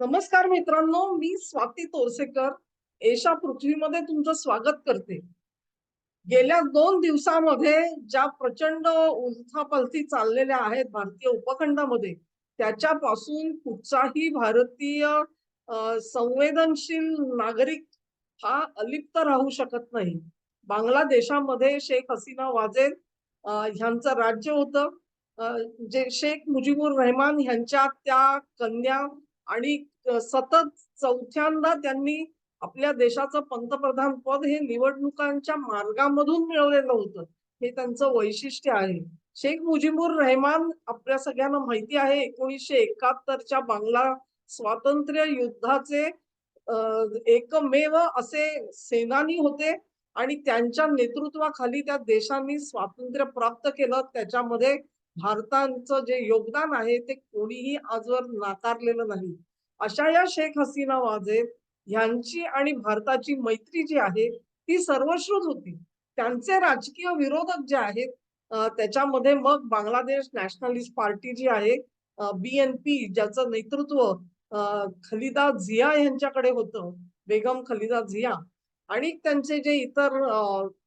नमस्कार मित्रांनो मी स्वाती तोरसेकर. एशा पृथ्वीमध्ये तुमचं स्वागत करते. गेल्या दोन दिवसामध्ये ज्या प्रचंड उलथापालथी चाललेल्या आहेत भारतीय उपखंडामध्ये त्याच्यापासून कुठचाही भारतीय संवेदनशील नागरिक हा अलिप्त राहू शकत नाही. बांगलादेशामध्ये शेख हसीना वाजेद ह्यांचं राज्य होतं. जे शेख मुजीबुर रहमान ह्यांच्या त्या कन्या आणि सतत चौथ्यांदा त्यांनी आपल्या देशाचं पंतप्रधान पद हे निवडणुकांच्या मार्गामधून मिळवलेलं होतं. हे त्यांचं वैशिष्ट्य आहे. शेख मुजीबुर रहमान आपल्या सगळ्यांना माहिती आहे एकोणीसशे एकाहत्तरच्या बांगला स्वातंत्र्य युद्धाचे एकमेव असे सेनानी होते आणि त्यांच्या नेतृत्वाखाली त्या देशांनी स्वातंत्र्य प्राप्त केलं. त्याच्यामध्ये भारताचं जे योगदान आहे ते कोणीही आजवर नाकारलेलं नाही. अशा या शेख हसीना वाजेद ह्यांची आणि भारताची मैत्री जी आहे ती सर्वश्रुत होती. त्यांचे राजकीय विरोधक जे आहेत त्याच्यामध्ये मग बांगलादेश नॅशनलिस्ट पार्टी जी आहे बीएनपी ज्याचं नेतृत्व खलिदा झिया यांच्याकडे होतं बेगम खलिदा झिया. आणि त्यांचे जे इतर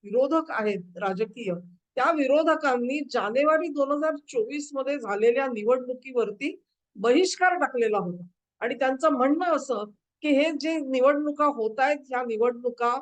विरोधक आहेत राजकीय त्या विरोधकांनी जानेवारी दोन हजार चोवीसमध्ये झालेल्या निवडणुकीवरती बहिष्कार टाकलेला होता. आणि त्यांचं म्हणणं असं की हे जे निवडणुका होत आहेत ह्या निवडणुका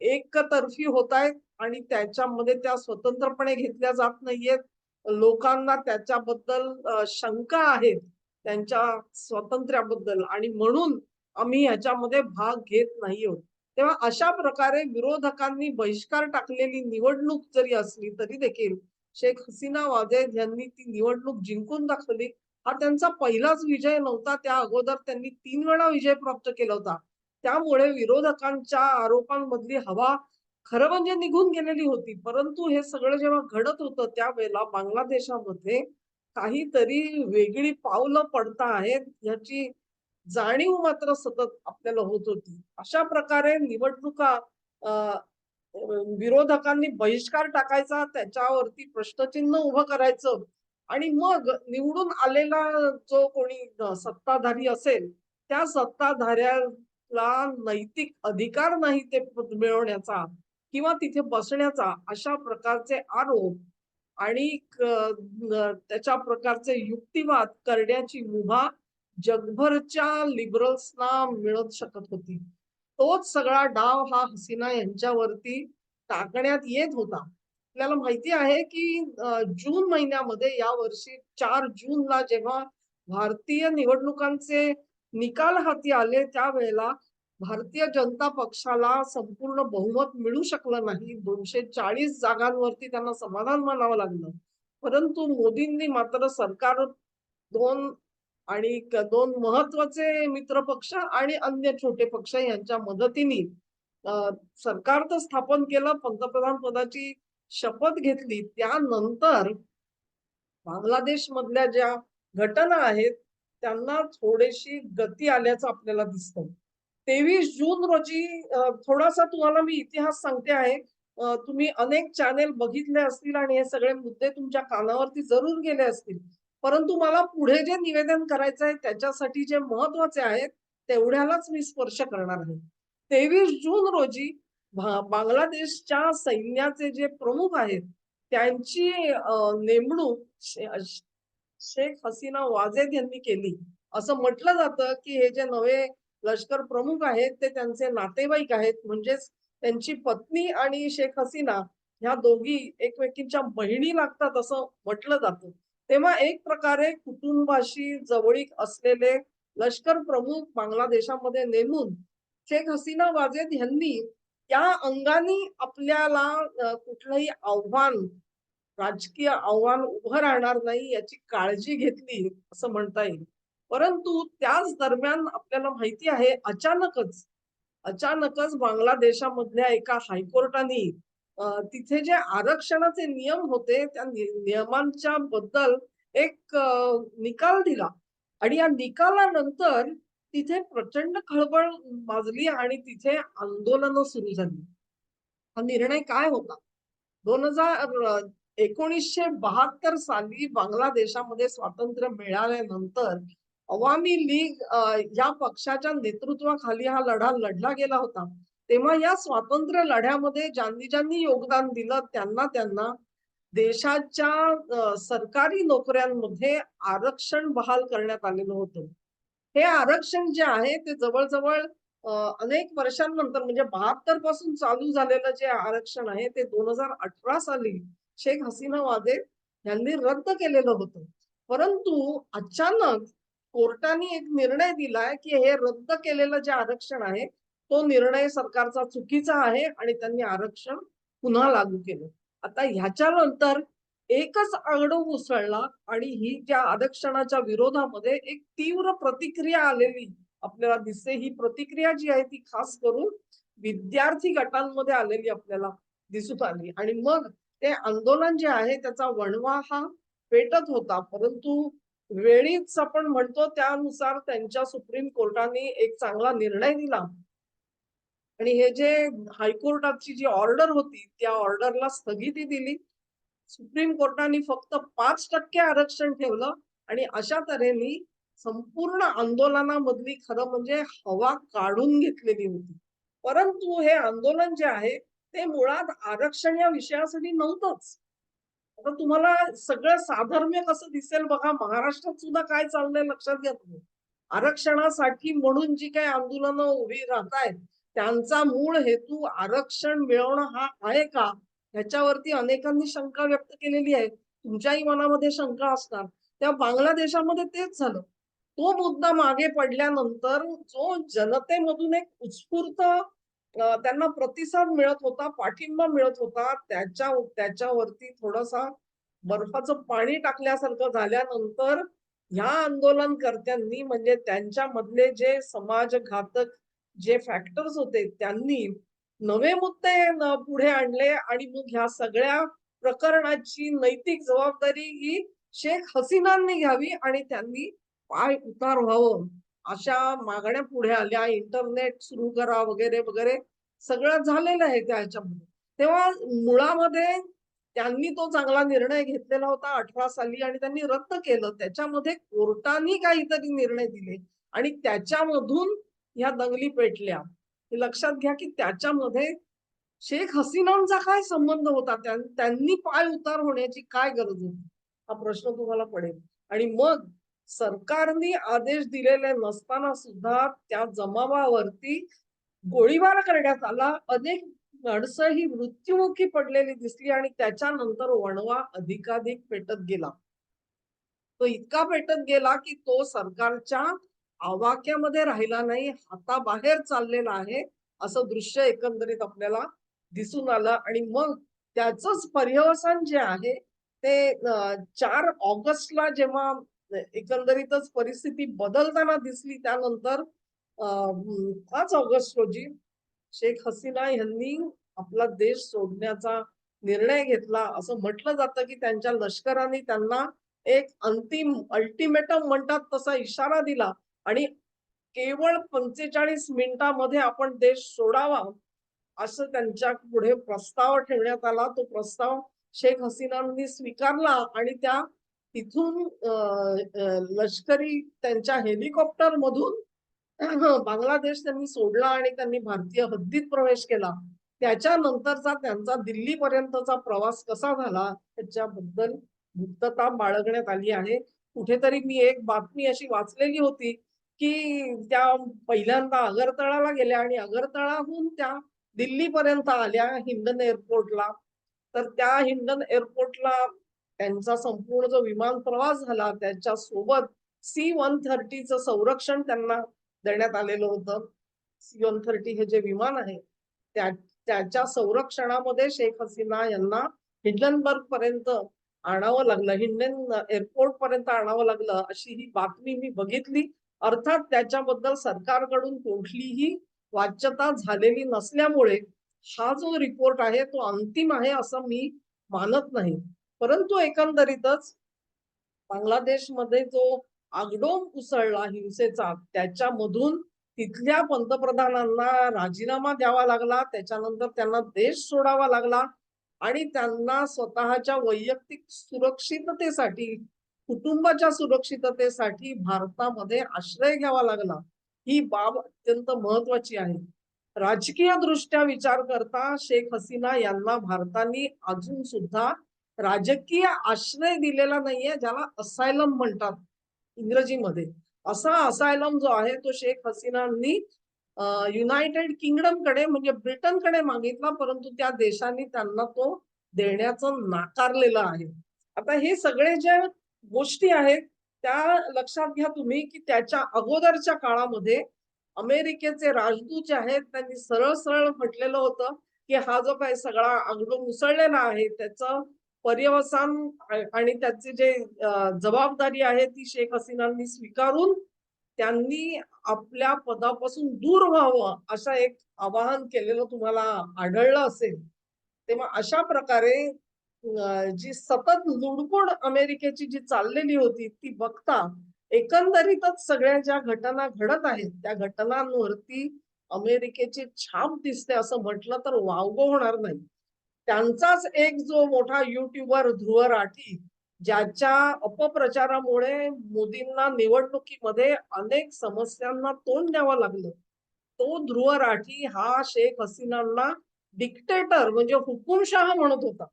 एकतर्फी होत आहेत आणि त्याच्यामध्ये त्या स्वतंत्रपणे घेतल्या जात नाहीयेत. लोकांना त्याच्याबद्दल शंका आहेत त्यांच्या स्वातंत्र्याबद्दल आणि म्हणून आम्ही ह्याच्यामध्ये भाग घेत नाही आहोत. तेव्हा अशा प्रकारे विरोधकांनी बहिष्कार टाकलेली निवडणूक जरी असली तरी देखील शेख हसीना वाजेद यांनी ती निवडणूक जिंकून दाखवली. हा त्यांचा पहिलाच विजय नव्हता. त्या अगोदर त्यांनी तीन वेळा विजय प्राप्त केला होता. त्यामुळे विरोधकांच्या आरोपांमधली हवा खरं म्हणजे निघून गेलेली होती. परंतु हे सगळं जेव्हा घडत होतं त्यावेळेला बांगलादेशामध्ये काहीतरी वेगळी पावलं पडता आहेत. याची जाणीव मात्र सतत आपल्याला होत होती. अशा प्रकारे निवडणुका अ, विरोधकांनी बहिष्कार टाकायचा त्याच्यावरती प्रश्नचिन्ह उभं करायचं आणि मग निवडून आलेला जो कोणी सत्ताधारी असेल त्या सत्ताधाऱ्याला नैतिक अधिकार नाही ते मिळवण्याचा किंवा तिथे बसण्याचा अशा प्रकारचे आरोप आणि त्याच्या प्रकारचे युक्तिवाद करण्याची मुभा जगभरच्या लिबरल्सना मिळत शकत होती. तोच सगळा डाव हा हसीना यांच्यावरती टाकण्यात येत होता. आपल्याला माहिती आहे की जून महिन्यामध्ये या वर्षी चार जूनला जेव्हा भारतीय निवडणुकांचे निकाल हाती आले त्यावेळेला भारतीय जनता पक्षाला संपूर्ण बहुमत मिळू शकलं नाही. दोनशे चाळीस जागांवरती त्यांना समाधान मानावं लागलं. परंतु मोदींनी मात्र सरकार दोन आणि दोन महत्त्वाचे मित्र पक्ष आणि अन्य छोटे पक्ष यांच्या मदतीने सरकार तर स्थापन केलं पंतप्रधान पदाची शपथ घेतली. त्यानंतर बांगलादेश मधल्या ज्या घटना आहेत त्यांना थोडीशी गती आल्याचं आपल्याला दिसत तेवीस जून रोजी थोडासा तुम्हाला मी इतिहास सांगते आहे. तुम्ही अनेक चॅनेल बघितले असतील आणि हे सगळे मुद्दे तुमच्या कानावरती जरूर गेले असतील. परंतु मला पुढे जे निवेदन करायचं आहे त्याच्यासाठी जे महत्त्वाचे आहेत तेवढ्यालाच मी स्पर्श करणार आहे. तेवीस जून रोजी बांगलादेशच्या सैन्याचे जे प्रमुख आहेत त्यांची नेमणूक शेख हसीना वाजेद यांनी केली. असं म्हटलं जातं की हे जे नवे लष्कर प्रमुख आहेत ते त्यांचे नातेवाईक आहेत. म्हणजेच त्यांची पत्नी आणि शेख हसीना ह्या दोघी एकमेकींच्या बहिणी लागतात असं म्हटलं जातं. तेव्हा एक प्रकारे कुटुंबाशी जवळीक असलेले लष्कर प्रमुख बांगलादेशामध्ये नेमून शेख हसीना वाजेद यांनी त्या अंगाने आपल्याला कुठलंही आव्हान राजकीय आव्हान उभं राहणार नाही याची काळजी घेतली असं म्हणता येईल. परंतु त्याच दरम्यान आपल्याला माहिती आहे अचानकच अचानकच बांगलादेशामधल्या एका हायकोर्टाने तिथे जे आरक्षणाचे नियम होते त्या नियमांच्या बद्दल एक निकाल दिला. आणि या निकालानंतर तिथे प्रचंड खळबळ माजली आणि तिथे आंदोलनं सुरू झाली. हा निर्णय काय होता? दोन हजार एकोणीसशे बहात्तर साली बांगलादेशामध्ये स्वातंत्र्य मिळाल्यानंतर अवामी लीग या पक्षाच्या नेतृत्वाखाली हा लढा लढला गेला होता. तेव्हा या स्वातंत्र्य लढ्यामध्ये ज्यांनी ज्यांनी योगदान दिलं त्यांना त्यांना देशाच्या सरकारी नोकऱ्यांमध्ये आरक्षण बहाल करण्यात आलेलं होतं. हे आरक्षण जे आहे ते जवळजवळ अनेक वर्षांनंतर म्हणजे बहात्तरपासून चालू झालेलं जे आरक्षण आहे ते दोन हजार अठरा साली शेख हसीना वादे यांनी रद्द केलेलं होतं. परंतु अचानक कोर्टाने एक निर्णय दिलाय की हे रद्द केलेलं जे आरक्षण आहे तो निर्णय सरकारचा चुकीचा आहे आणि त्यांनी आरक्षण पुन्हा लागू केलं. आता ह्याच्यानंतर एकच आगडो उसळला आणि ही ज्या आरक्षणाच्या विरोधामध्ये एक तीव्र प्रतिक्रिया आलेली आपल्याला दिसते. ही प्रतिक्रिया जी आहे ती खास करून विद्यार्थी गटांमध्ये आलेली आपल्याला दिसून आली. आणि मग ते आंदोलन जे आहे त्याचा वणवा हा पेटत होता. परंतु वेळीच आपण म्हणतो त्यानुसार त्यांच्या सुप्रीम कोर्टाने एक चांगला निर्णय दिला. आणि हे जे हायकोर्टाची जी ऑर्डर होती त्या ऑर्डरला स्थगिती दिली. सुप्रीम कोर्टाने फक्त पाच टक्के आरक्षण ठेवलं आणि अशा तऱ्हेने संपूर्ण आंदोलनामधली खरं म्हणजे हवा काढून घेतलेली होती. परंतु हे आंदोलन जे आहे ते मुळात आरक्षण या विषयासाठी नव्हतंच. आता तुम्हाला सगळं साधर्म्य कसं दिसेल बघा महाराष्ट्रात सुद्धा काय चाललंय लक्षात घ्या तुम्ही. आरक्षणासाठी म्हणून जी काही आंदोलनं उभी राहत आहेत त्यांचा मूळ हेतू आरक्षण मिळवणं हा आहे का? ह्याच्यावरती अनेकांनी शंका व्यक्त केलेली आहे. तुमच्याही मनामध्ये शंका असणार. त्या बांगलादेशामध्ये तेच झालं. तो मुद्दा मागे पडल्यानंतर जो जनतेमधून एक उत्स्फूर्त त्यांना प्रतिसाद मिळत होता पाठिंबा मिळत होता त्याच्या त्याच्यावरती थोडासा बर्फाचं पाणी टाकल्यासारखं झाल्यानंतर ह्या आंदोलनकर्त्यांनी म्हणजे त्यांच्यामधले जे समाजघातक जे फॅक्टर्स होते त्यांनी नवे मुद्दे पुढे आणले आणि मग ह्या सगळ्या प्रकरणाची नैतिक जबाबदारी ही शेख हसीनांनी घ्यावी आणि त्यांनी पाय उतार व्हावं. अशा मागण्या पुढे आल्या. इंटरनेट सुरू करा वगैरे वगैरे सगळं झालेलं आहे त्या ह्याच्यामध्ये. तेव्हा मुळामध्ये त्यांनी तो चांगला निर्णय घेतलेला होता अठरा साली आणि त्यांनी रद्द केलं. त्याच्यामध्ये कोर्टाने काहीतरी निर्णय दिले आणि त्याच्यामधून ह्या दंगली पेटल्या. हे लक्षात घ्या की त्याच्यामध्ये शेख हसीनांचा काय संबंध होता? त्यांनी पाय उतार होण्याची काय गरज होती? हा प्रश्न तुम्हाला पडेल. आणि मग सरकारने आदेश दिलेले नसताना सुद्धा त्या जमावावरती गोळीबार करण्यात आला. अनेक माणसं ही मृत्युमुखी पडलेली दिसली आणि त्याच्यानंतर वणवा अधिकाधिक पेटत गेला. तो इतका पेटत गेला की तो सरकारच्या आवाक्यामध्ये राहिला नाही हाताबाहेर चाललेला आहे असं दृश्य एकंदरीत आपल्याला दिसून आलं. आणि मग त्याच पर्यवसान जे आहे ते चार ऑगस्टला जेव्हा एकंदरीतच परिस्थिती बदलताना दिसली त्यानंतर पाच ऑगस्ट रोजी शेख हसीना यांनी आपला देश सोडण्याचा निर्णय घेतला. असं म्हटलं जातं की त्यांच्या लष्कराने त्यांना एक अंतिम अल्टिमेटम म्हणतात तसा इशारा दिला. आणि केवळ पंचेचाळीस मिनिटामध्ये आपण देश सोडावा असं त्यांच्या पुढे प्रस्ताव ठेवण्यात आला. तो प्रस्ताव शेख हसीनांनी स्वीकारला आणि त्या तिथून लष्करी त्यांच्या हेलिकॉप्टर मधून बांगलादेश त्यांनी सोडला आणि त्यांनी भारतीय हद्दीत प्रवेश केला. त्याच्यानंतरचा त्यांचा दिल्लीपर्यंतचा प्रवास कसा झाला त्याच्याबद्दल मुक्तता बाळगण्यात आली आहे. कुठेतरी मी एक बातमी अशी वाचलेली होती की त्या पहिल्यांदा अगरतळाला गेल्या आणि अगरतळाहून त्या दिल्लीपर्यंत आल्या हिंडन एअरपोर्टला. तर त्या हिंडन एअरपोर्टला त्यांचा संपूर्ण जो विमान प्रवास झाला त्याच्या सोबत सी वन थर्टीचं संरक्षण त्यांना देण्यात आलेलं होतं. सी वन थर्टी हे जे विमान आहे त्या त्याच्या संरक्षणामध्ये शेख हसीना यांना हिंडनबर्ग पर्यंत आणावं लागलं हिंडन एअरपोर्ट पर्यंत आणावं लागलं अशी ही बातमी मी बघितली. अर्थात त्याच्याबद्दल सरकारकडून कुठलीही वाच्यता झालेली नसल्यामुळे हा जो रिपोर्ट आहे तो अंतिम आहे असं मी मानत नाही. परंतु एकंदरीतच बांगलादेशमध्ये जो आगडोम उसळला हिंसेचा त्याच्यामधून तिथल्या पंतप्रधानांना राजीनामा द्यावा लागला त्याच्यानंतर त्यांना देश सोडावा लागला आणि त्यांना स्वतःच्या वैयक्तिक सुरक्षिततेसाठी कुटुंबाच्या सुरक्षिततेसाठी भारतामध्ये आश्रय घ्यावा लागला ही बाब अत्यंत महत्वाची आहे. राजकीय दृष्ट्या विचार करता शेख हसीना यांना भारताने अजून सुद्धा राजकीय आश्रय दिलेला नाहीये ज्याला असायलम म्हणतात इंग्रजीमध्ये. असा असायलम जो आहे तो शेख हसीनांनी युनायटेड किंगडमकडे म्हणजे ब्रिटनकडे मागितला परंतु त्या देशांनी त्यांना तो देण्याचं नाकारलेलं आहे. आता हे सगळे जे गोष्टी आहेत त्या लक्षात घ्या तुम्ही की त्याच्या अगोदरच्या काळामध्ये अमेरिकेचे राजदूत जे आहेत त्यांनी सरळ सरळ म्हटलेलं होतं की हा जो काही सगळा आगडो मुसळलेला आहे त्याचं पर्यवसान आणि त्याची जे जबाबदारी आहे ती शेख हसीनांनी स्वीकारून त्यांनी आपल्या पदापासून दूर व्हावं अशा एक आवाहन केलेलं तुम्हाला आढळलं असेल. तेव्हा अशा प्रकारे जी सतत लुडबुड अमेरिकेची जी चाललेली होती ती बघता एकंदरीतच सगळ्या ज्या घटना घडत आहेत त्या घटनांवरती अमेरिकेची छाप दिसते असं म्हटलं तर वावगं होणार नाही. त्यांचाच एक जो मोठा युट्यूबर ध्रुव राठी ज्याच्या अपप्रचारामुळे मोदींना निवडणुकीमध्ये अनेक समस्यांना तोंड द्यावं लागलं तो ध्रुव राठी हा शेख हसीनांना डिक्टेटर म्हणजे हुकुमशाह म्हणत होता.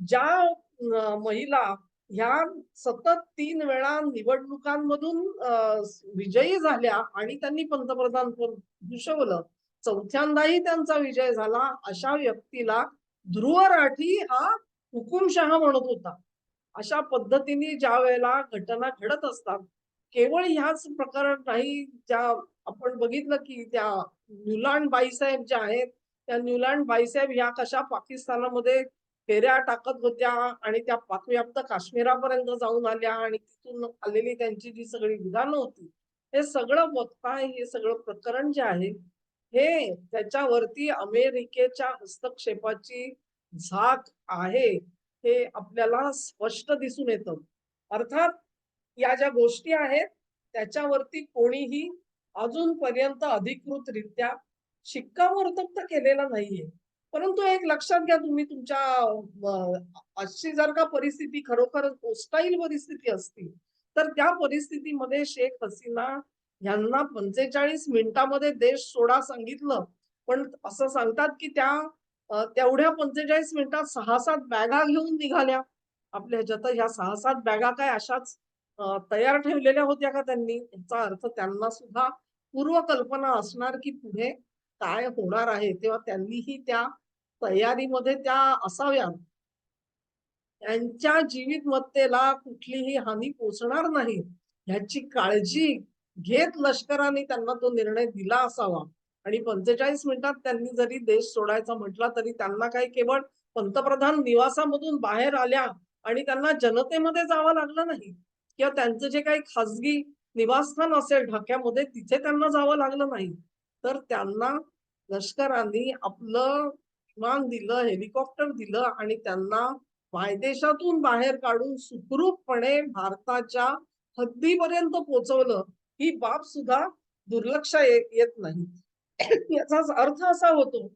ज्या महिला ह्या सतत तीन वेळा निवडणुकांमधून विजयी झाल्या आणि त्यांनी पंतप्रधान पद भूषवलं चौथ्यांदाही त्यांचा विजय झाला. अशा व्यक्तीला ध्रुव राठी हा हुकुमशहा म्हणत होता. अशा पद्धतीने ज्या वेळेला घटना घडत असतात केवळ ह्याच प्रकार नाही ज्या आपण बघितलं की त्या न्यूलँड बाईसाहेब ज्या आहेत त्या न्यूलँड बाईसाहेब ह्या कशा पाकिस्तानामध्ये फेऱ्या टाकत होत्या आणि त्या पाकव्याप्त काश्मीरापर्यंत जाऊन आल्या आणि तिथून आलेली त्यांची जी सगळी विधानं होती हे सगळं बघता हे सगळं प्रकरण जे आहे हे त्याच्यावरती अमेरिकेच्या हस्तक्षेपाची झाक आहे हे आपल्याला स्पष्ट दिसून येतं. अर्थात या ज्या गोष्टी आहेत त्याच्यावरती कोणीही अजूनपर्यंत अधिकृतरित्या शिक्कामोर्तब तर केलेला नाहीये. परंतु एक लक्षात घ्या तुम्ही तुमच्या अशी जर का परिस्थिती खरोखर होस्टाईल परिस्थिती असती तर त्या परिस्थितीमध्ये शेख हसीना यांना पंचेचाळीस मिनिटामध्ये देश सोडा सांगितलं. पण असं सांगतात की त्या तेवढ्या पंचेचाळीस मिनिटात सहा सात बॅगा घेऊन निघाल्या. आपल्या ह्याच्यात ह्या सहा सात बॅगा काय अशाच तयार ठेवलेल्या होत्या का त्यांनी? याचा अर्थ त्यांना सुद्धा पूर्वकल्पना असणार की पुढे काय होणार आहे. तेव्हा त्यांनीही त्या तयारीमध्ये त्या असाव्या त्यांच्या जीवितमत्तेला कुठलीही हानी पोचणार नाही. ह्याची काळजी घेत लष्कराने त्यांना तो निर्णय दिला असावा. आणि पंचेचाळीस मिनिटात त्यांनी जरी देश सोडायचा म्हटला तरी त्यांना काही केवळ पंतप्रधान निवासामधून बाहेर आल्या आणि त्यांना जनतेमध्ये जावं लागलं नाही. किंवा त्यांचं जे काही खासगी निवासस्थान असेल ढाक्यामध्ये तिथे त्यांना जावं लागलं नाही. तर त्यांना लष्करांनी आपलं विमान दिलं हेलिकॉप्टर दिलं आणि त्यांना मायदेशातून बाहेर काढून सुखरूपपणे भारताच्या हद्दीपर्यंत पोहोचवलं. ही बाब सुद्धा दुर्लक्ष येत नाही. याचा अर्थ असा होतो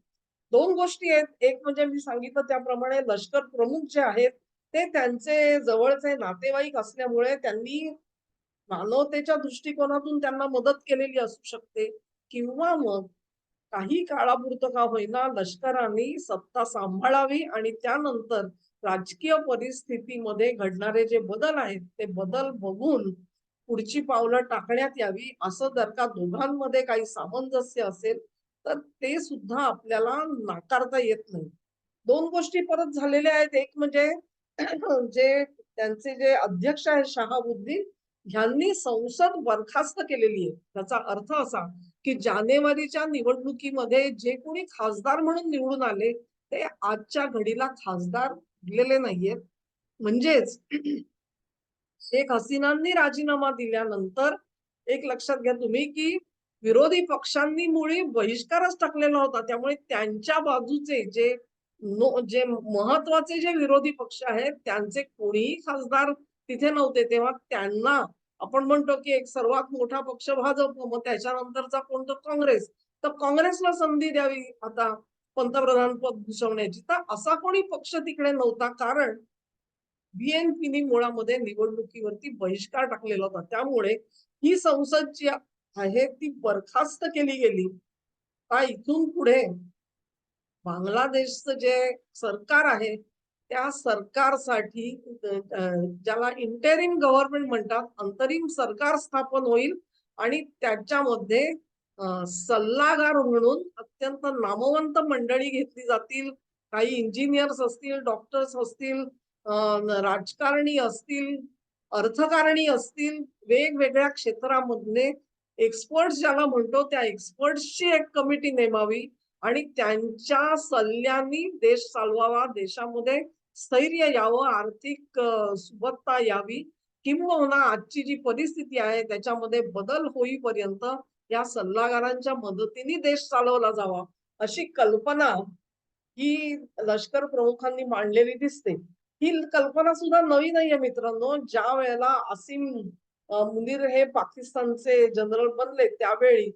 दोन गोष्टी आहेत. एक म्हणजे मी सांगितलं त्याप्रमाणे लष्कर प्रमुख जे आहेत ते त्यांचे जवळचे नातेवाईक असल्यामुळे त्यांनी मानवतेच्या दृष्टिकोनातून त्यांना मदत केलेली असू शकते किंवा मग काही काळापुरतं का होईना लष्कराने सत्ता सांभाळावी आणि त्यानंतर राजकीय परिस्थितीमध्ये घडणारे जे बदल आहेत ते बदल बघून पुढची पावलं टाकण्यात यावी असं जर का दोघांमध्ये काही सामंजस्य असेल तर ते सुद्धा आपल्याला नाकारता येत नाही. दोन गोष्टी परत झालेल्या आहेत. एक म्हणजे जे त्यांचे जे अध्यक्ष आहेत शहाबुद्दीन ह्यांनी संसद बरखास्त केलेली आहे. त्याचा अर्थ असा की जानेवारीच्या निवडणुकीमध्ये जे कोणी खासदार म्हणून निवडून आले ते आजच्या घडीला खासदार दिलेले नाहीयेत. म्हणजेच शेख हसीनांनी राजीनामा दिल्यानंतर एक लक्षात घ्या तुम्ही की विरोधी पक्षांनी मुळे बहिष्कारच टाकलेला होता. त्यामुळे त्यांच्या बाजूचे जे जे महत्त्वाचे जे विरोधी पक्ष आहेत त्यांचे कोणीही खासदार तिथे नव्हते. तेव्हा त्यांना आपण म्हणतो की एक सर्वात मोठा पक्ष भाजप मग त्याच्यानंतरचा कोणतं काँग्रेस. तर काँग्रेसला संधी द्यावी आता पंतप्रधान पद भूषवण्याची. तर असा कोणी पक्ष तिकडे नव्हता. कारण बीएनपीनी मुळामध्ये निवडणुकीवरती बहिष्कार टाकलेला होता. त्यामुळे ही संसद जी आहे ती बरखास्त केली गेली. का इथून पुढे बांगलादेशचं जे सरकार आहे त्या सरकारसाठी ज्याला इंटेरिम गव्हर्नमेंट म्हणतात अंतरिम सरकार स्थापन होईल आणि त्याच्यामध्ये सल्लागार म्हणून अत्यंत नामवंत मंडळी घेतली जातील. काही इंजिनियर्स असतील डॉक्टर्स असतील राजकारणी असतील अर्थकारणी असतील वेगवेगळ्या क्षेत्रामधले एक्सपर्ट्स ज्याला म्हणतो त्या एक्सपर्ट्सची एक कमिटी नेमावी आणि त्यांच्या सल्ल्यानी देश चालवावा देशामध्ये स्थैर्य यावं आर्थिक सुबत्ता यावी. किंबहुना आजची जी परिस्थिती आहे त्याच्यामध्ये बदल होईपर्यंत या सल्लागारांच्या मदतीने देश चालवला जावा अशी कल्पना ही लष्कर प्रमुखांनी मांडलेली दिसते. ही कल्पना सुद्धा नवी नाहीये मित्रांनो. ज्या वेळेला असीम मुनीर हे पाकिस्तानचे जनरल बनले त्यावेळी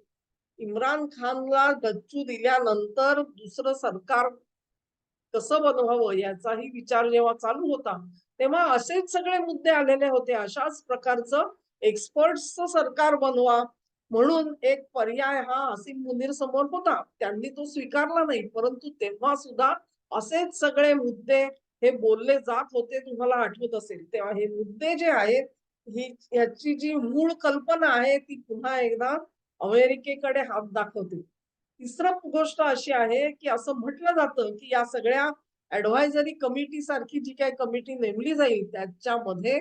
इम्रान खानला डच्चू दिल्यानंतर दुसरं सरकार कसं बनवावं याचाही विचार जेव्हा चालू होता तेव्हा असेच सगळे मुद्दे आलेले होते. अशाच प्रकारचं एक्सपर्ट्सचं सरकार बनवा म्हणून एक पर्याय हा असीम मुनीर समोर होता. त्यांनी तो स्वीकारला नाही परंतु तेव्हा सुद्धा असेच सगळे मुद्दे हे बोलले जात होते तुम्हाला आठवत असेल. तेव्हा हे मुद्दे जे आहेत ही ह्याची जी मूळ कल्पना आहे ती पुन्हा एकदा अमेरिकेकडे हात दाखवते. तिसरं गोष्ट अशी आहे की असं म्हटलं जातं की या सगळ्या ऍडव्हायझरी कमिटी सारखी जी काही कमिटी नेमली जाईल त्याच्यामध्ये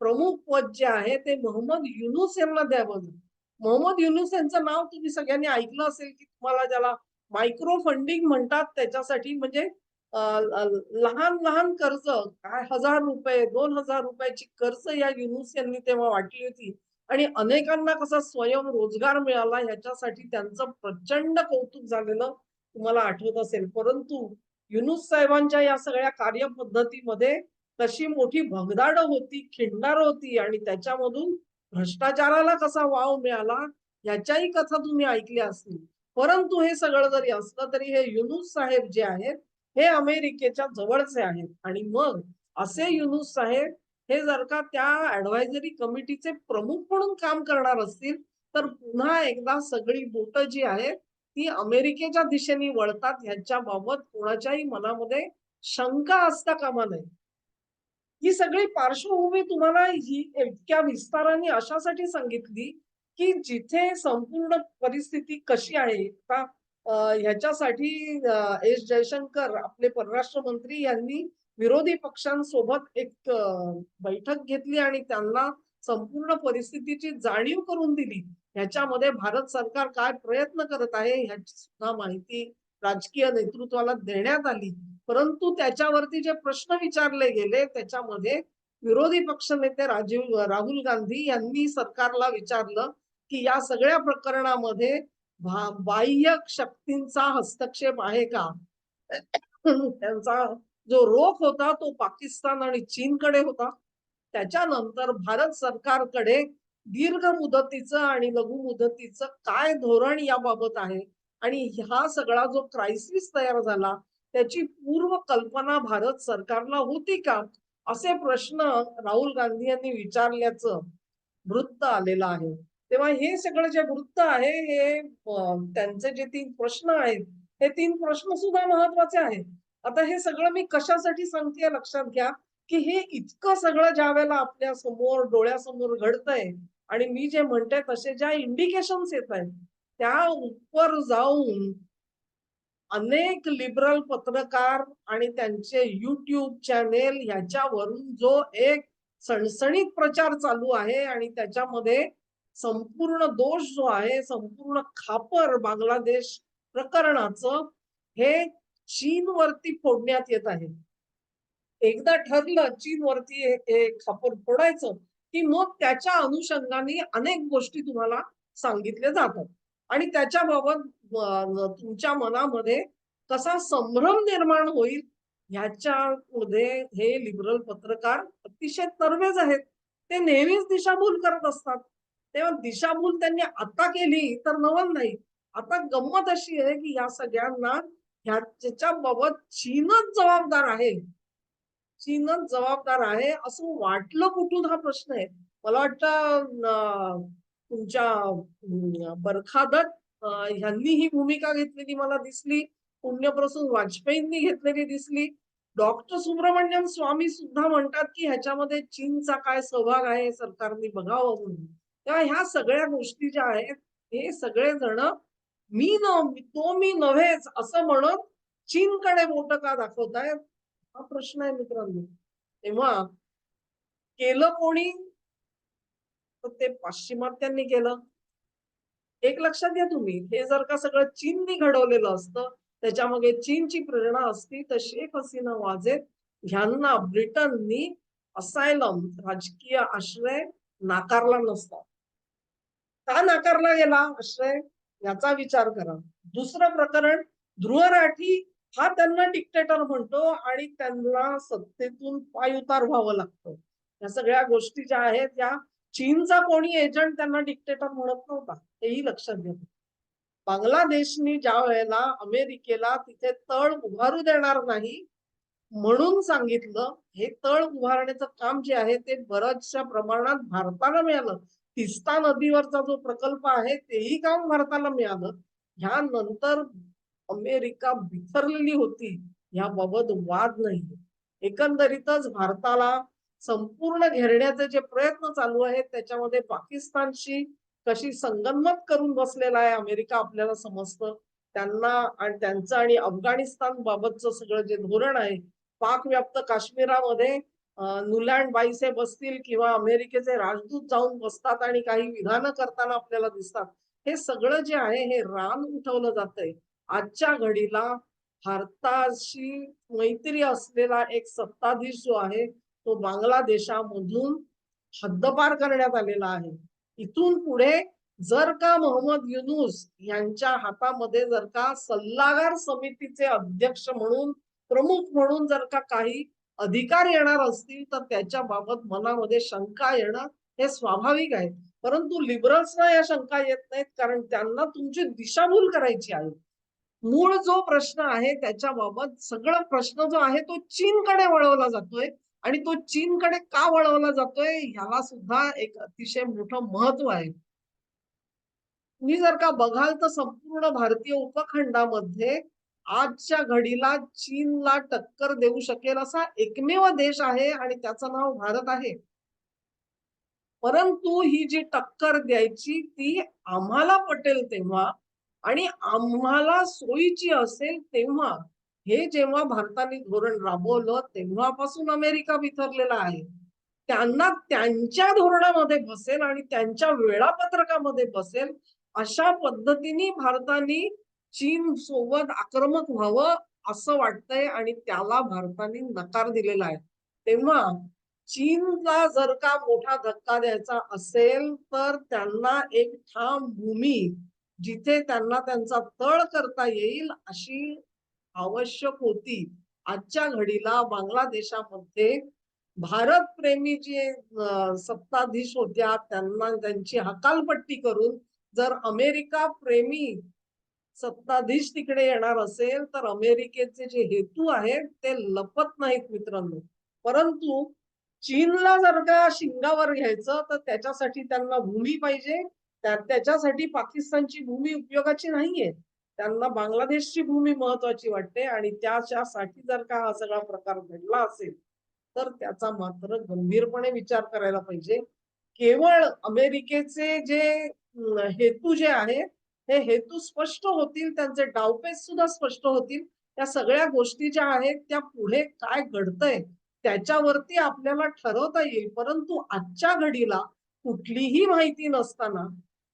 प्रमुख पद जे आहे ते मोहम्मद युनुस यांना द्यावं मोहम्मद युनुस यांचं नाव तुम्ही सगळ्यांनी ऐकलं असेल की तुम्हाला ज्याला मायक्रो फंडिंग म्हणतात त्याच्यासाठी म्हणजे लहान लहान कर्ज काय हजार रुपये दोन हजार रुपयाची कर्ज या युनुस यांनी तेव्हा वाटली होती. आणि अनेकांना कसा स्वयं रोजगार मिळाला ह्याच्यासाठी त्यांचं प्रचंड कौतुक झालेलं तुम्हाला आठवत असेल. परंतु युनुस साहेबांच्या या सगळ्या कार्यपद्धतीमध्ये कशी मोठी भगदाड होती खिंडार होती आणि त्याच्यामधून भ्रष्टाचाराला कसा वाव मिळाला याच्याही कथा तुम्ही ऐकल्या असतील परंतु हे सगळं जरी असलं तरी हे युनुस साहेब जे आहेत हे अमेरिकेच्या जवळचे आहेत. आणि मग असे युनुस साहेब हे जर का त्या ऍडव्हायझरी कमिटीचे प्रमुख म्हणून काम करणार असतील तर पुन्हा एकदा सगळी बोट जी आहेत ती अमेरिकेच्या दिशेने वळतात. ह्याच्या बाबत कोणाच्याही मनामध्ये शंका असता कामा नये. ही सगळी पार्श्वभूमी तुम्हाला ही इतक्या विस्ताराने अशासाठी सांगितली की जिथे संपूर्ण परिस्थिती कशी आहे का ह्याच्यासाठी एस जयशंकर आपले परराष्ट्र मंत्री यांनी विरोधी पक्षांसोबत एक बैठक घेतली आणि त्यांना संपूर्ण परिस्थितीची जाणीव करून दिली. ह्याच्यामध्ये भारत सरकार काय प्रयत्न करत आहे ह्याची सुद्धा माहिती राजकीय नेतृत्वाला देण्यात आली. परंतु त्याच्यावरती जे प्रश्न विचारले गेले त्याच्यामध्ये विरोधी पक्षनेते राजीव राहुल गांधी यांनी सरकारला विचारलं की या सगळ्या प्रकरणामध्ये बाह्य शक्तींचा हस्तक्षेप आहे का? त्यांचा जो रोख होता तो पाकिस्तान आणि चीनकडे होता. त्याच्यानंतर भारत सरकारकडे दीर्घ मुदतीचं आणि लघु मुदतीचं काय धोरण याबाबत आहे? आणि हा सगळा जो क्रायसिस तयार झाला त्याची पूर्व कल्पना भारत सरकारला होती का? असे प्रश्न राहुल गांधी यांनी विचारल्याचं वृत्त आलेलं आहे. तेव्हा हे सगळं जे वृत्त आहे हे त्यांचे जे तीन प्रश्न आहेत हे तीन प्रश्न सुद्धा महत्त्वाचे आहेत. आता हे सगळं मी कशासाठी सांगते लक्षात घ्या की हे इतकं सगळं ज्या वेळेला आपल्यासमोर डोळ्यासमोर घडतंय आणि मी जे म्हणते तसे ज्या इंडिकेशन्स येत आहेत त्या उपर जाऊन अनेक लिबरल पत्रकार आणि त्यांचे युट्यूब चॅनेल ह्याच्यावरून जो एक सणसणीत प्रचार चालू आहे आणि त्याच्यामध्ये संपूर्ण दोष जो आहे संपूर्ण खापर बांगलादेश प्रकरणाचं हे चीनवरती फोडण्यात येत आहे. एकदा ठरलं चीनवरती हे खापर फोडायचं की मग त्याच्या अनुषंगाने अनेक गोष्टी तुम्हाला सांगितल्या जातात. आणि त्याच्याबाबत तुमच्या मनामध्ये कसा संभ्रम निर्माण होईल ह्याच्यामध्ये हे लिबरल पत्रकार अतिशय तरवेज आहेत. ते नेहमीच दिशाभूल करत असतात. तेव्हा दिशाभूल त्यांनी आता केली तर नवल नाही. आता गंमत अशी आहे की या सगळ्यांना बाबत चीनच जबाबदार आहे. चीनच जबाबदार आहे असं वाटलं कुठून हा प्रश्न आहे? मला वाटतं तुमच्या बरखादत ह्यांनी ही भूमिका घेतलेली मला दिसली. पुण्यप्रसून वाजपेयींनी घेतलेली दिसली. डॉक्टर सुब्रमण्यम स्वामी सुद्धा म्हणतात की ह्याच्यामध्ये चीनचा काय सहभाग आहे सरकारने बघावं म्हणून. तेव्हा ह्या सगळ्या गोष्टी ज्या आहेत हे सगळे जण मी न तो मी नव्हेच असं म्हणत चीनकडे बोट का दाखवतायत हा प्रश्न आहे मित्रांनो. तेव्हा केलं कोणी? तर ते पाश्चिमात्यांनी केलं. एक लक्षात घ्या तुम्ही हे जर का सगळं चीननी घडवलेलं असतं त्याच्यामागे चीनची प्रेरणा असती तर शेख हसीना वाजेत ह्यांना ब्रिटननी असायलम राजकीय आश्रय नाकारला नसता. का नाकारला गेला आश्रय? याचा विचार करा. दुसरं प्रकरण ध्रुव राठी हा त्यांना डिक्टेटर म्हणतो आणि त्यांना सत्तेतून पायउतार व्हावं लागतं. या सगळ्या गोष्टी ज्या आहेत त्या चीनचा कोणी एजंट त्यांना डिक्टेटर म्हणत नव्हता तेही लक्षात घ्या. बांगलादेशनी ज्या वेळेला अमेरिकेला तिथे तळ उभारू देणार नाही म्हणून सांगितलं हे तळ उभारण्याचं काम जे आहे ते बऱ्याचशा प्रमाणात भारताला मिळालं. तिस्ता नदीवरचा जो प्रकल्प आहे तेही काम भारताला मिळालं. ह्यानंतर अमेरिका बिथरलेली होती. याबाबत वाद नाही. एकंदरीतच भारताला संपूर्ण घेरण्याचे जे प्रयत्न चालू आहेत त्याच्यामध्ये पाकिस्तानशी कशी संगनमत करून बसलेला आहे अमेरिका आपल्याला समजतं. त्यांना आणि त्यांचं आणि अफगाणिस्तान बाबतचं सगळं जे धोरण आहे पाक व्याप्त काश्मीरामध्ये न्यूलँड बाईसे बसतील किंवा अमेरिकेचे राजदूत जाऊन बसतात आणि काही विधानं करताना आपल्याला दिसतात. हे सगळं जे आहे हे रान उठवलं जातंय. आजच्या घडीला भारताशी मैत्री असलेला एक सत्ताधीश जो आहे तो बांगलादेशामधून हद्दपार करण्यात आलेला आहे. इथून पुढे जर का मोहम्मद युनुस यांच्या हातामध्ये जर का सल्लागार समितीचे अध्यक्ष म्हणून प्रमुख म्हणून जर का काही अधिकार येणार असतील तर त्याच्या बाबत मनामध्ये शंका येणं हे स्वाभाविक आहे. परंतु लिबरल्सना या शंका येत नाहीत कारण त्यांना तुमची दिशाभूल करायची आहे. मूळ जो प्रश्न आहे त्याच्याबाबत सगळं प्रश्न जो आहे तो चीनकडे वळवला जातोय आणि तो चीनकडे का वळवला जातोय ह्याला सुद्धा एक अतिशय मोठं महत्त्व आहे. तुम्ही जर का बघाल तर संपूर्ण भारतीय उपखंडामध्ये आजच्या घडीला चीनला टक्कर देऊ शकेल असा एकमेव देश आहे आणि त्याचं नाव भारत आहे. परंतु ही जी टक्कर द्यायची ती आम्हाला पटेल तेव्हा आणि आम्हाला सोयीची असेल तेव्हा हे जेव्हा भारताने धोरण राबवलं तेव्हापासून अमेरिका बिथरलेला आहे. त्यांना त्यांच्या धोरणामध्ये बसेल आणि त्यांच्या वेळापत्रकामध्ये बसेल अशा पद्धतीने भारताने चीन सोबत आक्रमक व्हावं असं वाटतंय आणि त्याला भारताने नकार दिलेला आहे. तेव्हा चीनला जर का मोठा धक्का द्यायचा असेल तर त्यांना एक ठाम भूमी जिथे त्यांना त्यांचा तळ करता येईल अशी आवश्यक होती. आजच्या घडीला बांगलादेशामध्ये भारत प्रेमी जे सत्ताधीश होत्या त्यांना त्यांची हकालपट्टी करून जर अमेरिका प्रेमी सत्ताधीश तिकडे येणार असेल तर अमेरिकेचे जे हेतू आहेत ते लपत नाहीत मित्रांनो. परंतु चीनला जर का शिंगावर घ्यायचं तर त्याच्यासाठी त्यांना भूमी पाहिजे. त्याच्यासाठी पाकिस्तानची भूमी उपयोगाची नाहीये. त्यांना बांगलादेशची भूमी महत्वाची वाटते आणि त्याच्यासाठी जर का हा सगळा प्रकार घडला असेल तर त्याचा मात्र गंभीरपणे विचार करायला पाहिजे. केवळ अमेरिकेचे जे हेतू जे आहेत हे हेतू स्पष्ट होतील त्यांचे डावपेच सुद्धा स्पष्ट होतील. त्या सगळ्या गोष्टी ज्या आहेत त्या पुढे काय घडतंय त्याच्यावरती आपल्याला ठरवता येईल. परंतु आजच्या घडीला कुठलीही माहिती नसताना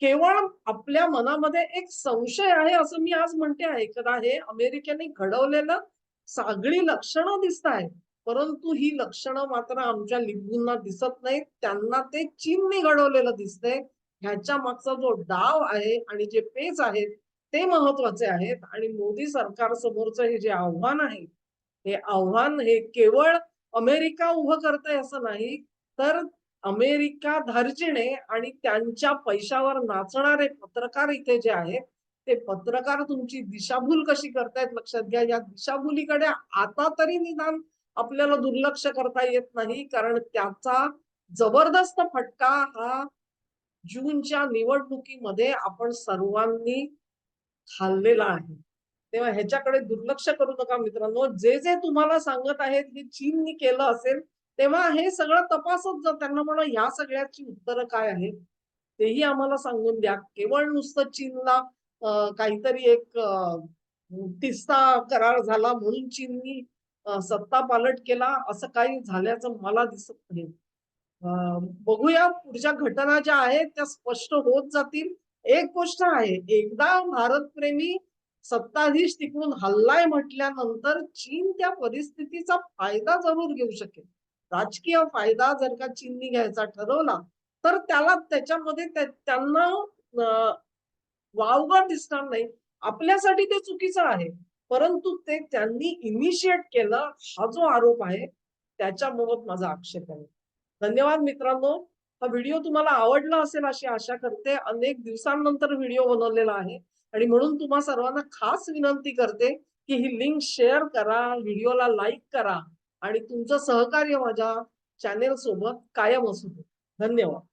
केवळ आपल्या मनामध्ये एक संशय आहे असं मी आज म्हणते. आहे कदा हे अमेरिकेने घडवलेलं सगळी लक्षणं दिसत आहेत. परंतु ही लक्षणं मात्र आमच्या लिंबूंना दिसत नाहीत. त्यांना ते चीनने घडवलेलं दिसतंय. ह्याच्या मागचा जो डाव आहे आणि जे पेच आहेत ते महत्त्वाचे आहेत. आणि मोदी सरकार समोरचं हे जे आव्हान आहे हे आव्हान हे केवळ अमेरिका उभं करतंय असं नाही तर अमेरिका धार्जिणे आणि त्यांच्या पैशावर नाचणारे पत्रकार इथे जे आहेत ते पत्रकार तुमची दिशाभूल कशी करतायत लक्षात घ्या. या दिशाभूलीकडे आता तरी निदान आपल्याला दुर्लक्ष करता येत नाही कारण त्याचा जबरदस्त फटका हा जूनच्या निवडणुकीमध्ये आपण सर्वांनी खाल्लेला आहे. तेव्हा ह्याच्याकडे दुर्लक्ष करू नका मित्रांनो. जे जे तुम्हाला सांगत आहेत हे चीननी केलं असेल तेव्हा हे सगळं तपासत जा. त्यांना म्हणा ह्या सगळ्याची उत्तरं काय आहेत? तेही आम्हाला सांगून द्या. केवळ नुसतं चीनला काहीतरी एक अं, तिस्ता करार झाला म्हणून चीननी सत्ता पालट केला असं काही झाल्याचं मला दिसत नाही. बघूया पुढच्या घटना ज्या आहेत त्या स्पष्ट होत जातील. एक गोष्ट आहे एकदा भारतप्रेमी सत्ताधीश तिकडून हल्लाय म्हटल्यानंतर चीन त्या परिस्थितीचा फायदा जरूर घेऊ शकेल. राजकीय फायदा जर का चीननी घ्यायचा ठरवला तर त्याला त्याच्यामध्ये त्यांना वावगा दिसणार नाही. आपल्यासाठी ते चुकीचं आहे परंतु ते त्यांनी इनिशिएट केलं हा जो आरोप आहे त्याच्याबाबत माझा आक्षेप आहे. धन्यवाद मित्रांनो. हा व्हिडिओ तुम्हाला आवडला असेल अशी आशा करते. अनेक दिवसांनंतर व्हिडिओ बनवलेला आहे. आणि म्हणून तुम्हा सर्वांना खास विनंती करते की ही लिंक शेअर करा व्हिडिओला लाईक करा आणि तुमचं सहकार्य माझ्या चॅनेल सोबत कायम असू दे. धन्यवाद.